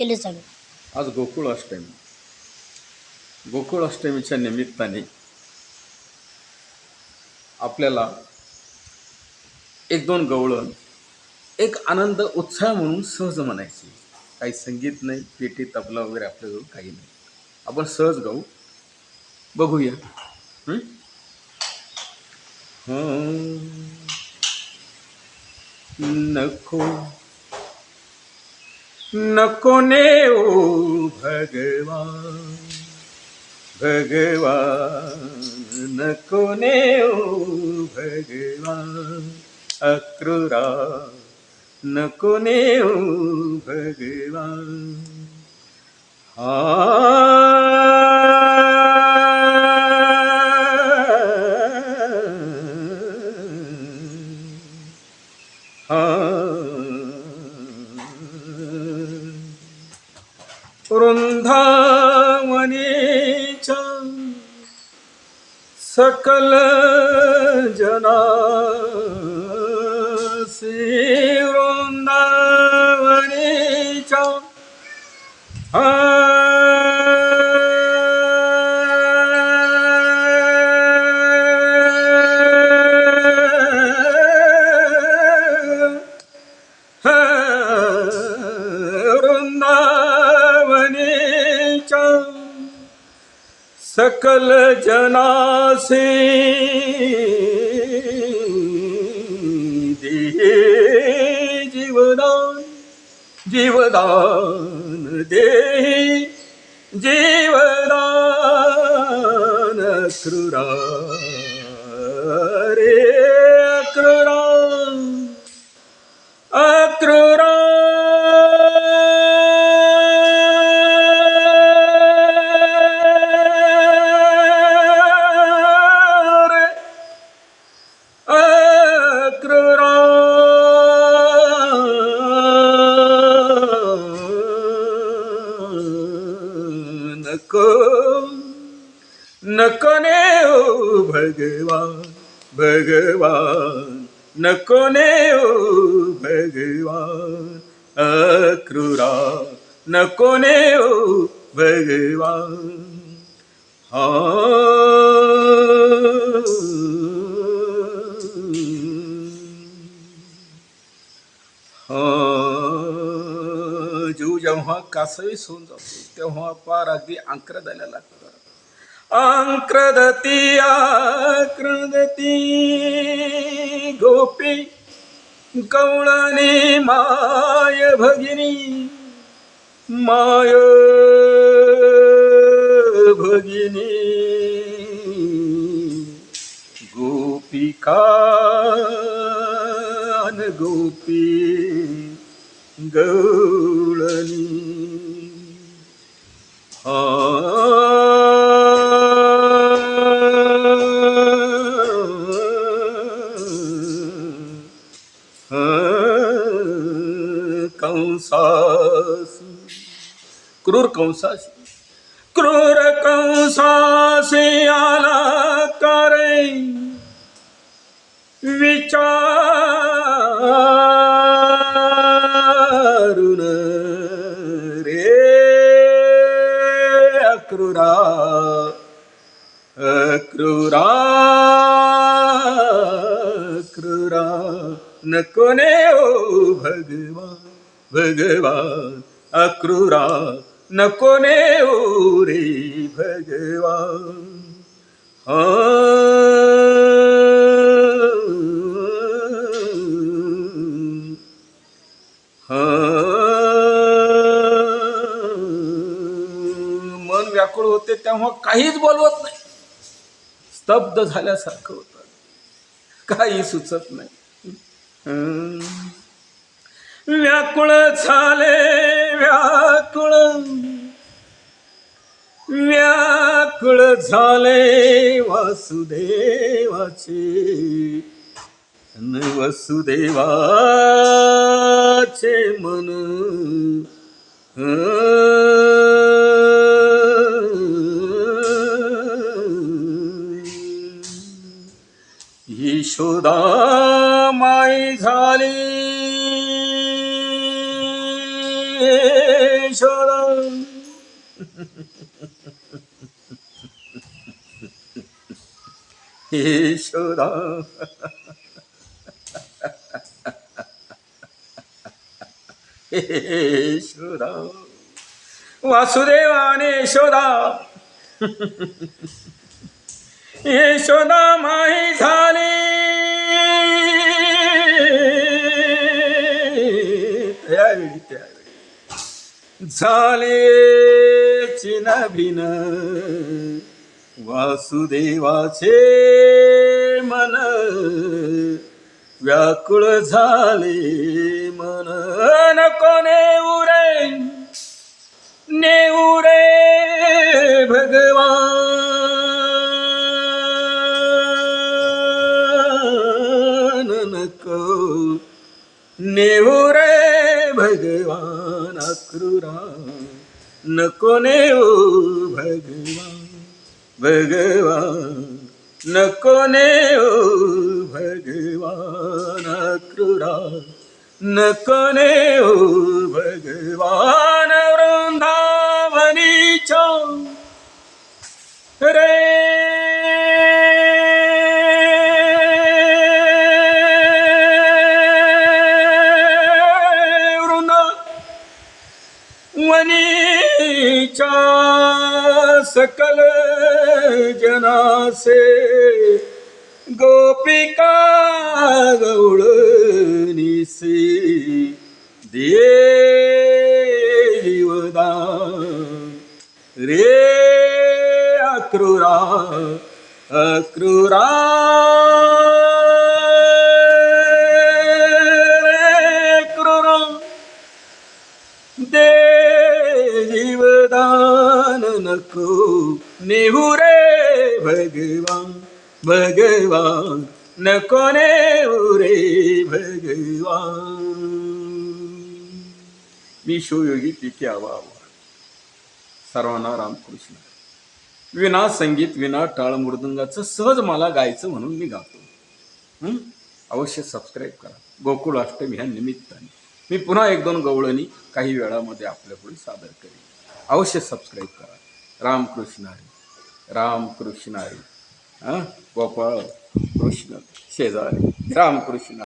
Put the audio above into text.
केले चालू. आज गोकुळ अष्टमी. गोकुळ अष्टमीच्या निमित्ताने आपल्याला एक दोन गवळण एक आनंद उत्साह म्हणून सहज म्हणायची. काही संगीत नाही पेटी तबला वगैरे आपल्याजवळ काही नाही. आपण सहज गाऊ. बघूया. हं. नको. નકોને ઓ ભગવાન ભગવાન નકોને ઓ ભગવાન અક્રુરા નકોને ઓ ભગવાન હા वृंदावनेच्या सकल जना सकल जनासे दे जीवदान जीवदान दे जीवदान क्रूरा रे क्रूरा नको नको ने ओ भगवान भगवान नको ने ओ भगवान अक्रूरा नको ने ओ भगवान हा जेव्हा कासवीस होऊन जातो. तेव्हा पार अगदी अंकर द्यायला लागतं अंक्रदती आक्रदती गोपी गवळणी माय भगिनी माय भगिनी. गोपिका गोपी गोपी गवळणी कंसास क्रूर कंसास क्रूर कंसासे आला करे विचारुन अक्रूरा क्रूरा नको ने ओ भगवान भगवान अक्रूरा नको ने ओ रे भगवान। हा। मन व्याकुळ होते तेव्हा काहीच बोलवत नाही. स्तब्ध झाल्यासारखं होतं. काही सुचत नाही. व्याकुळ झाले व्याकुळ. व्याकुळ झाले वासुदेवाचे. न वसुदेवाचे मन. यशोदा माई झाली यशोदा यशोदा यशोदा वासुदेवाने यशोदा यशोदा माही झाली झाले चिनभिन वासुदेवाचे मन. व्याकुळ झाले मन. नको नेऊ रे. नेऊ भगवान. नको नेऊ रे भगवान. क्रूरा नको नेऊ भगवान भगवान नको नेऊ भगवान क्रूरा नको नेऊ भगवान वनीच्या सकल जनासे गोपिका गौळनिसे देवदा रे अक्रूरा अक्रूरा नको नेहू रे भगवान भगवान नको नेहू रे भगवान मी शिवयोगी पिके आवा सर्वांना रामकृष्ण विना संगीत विना टाळ मृदंगाचं सहज मला गायचं म्हणून मी गातो अवश्य सबस्क्राईब करा गोकुळ अष्टमी ह्या निमित्ताने मी पुन्हा एक दोन गवळणी काही वेळामध्ये आपल्यापुढे सादर करेन अवश्य सबस्क्राईब करा रामकृष्ण हरी रामकृष्ण हरी हां? गोपाळ कृष्ण शेजारी. रामकृष्ण.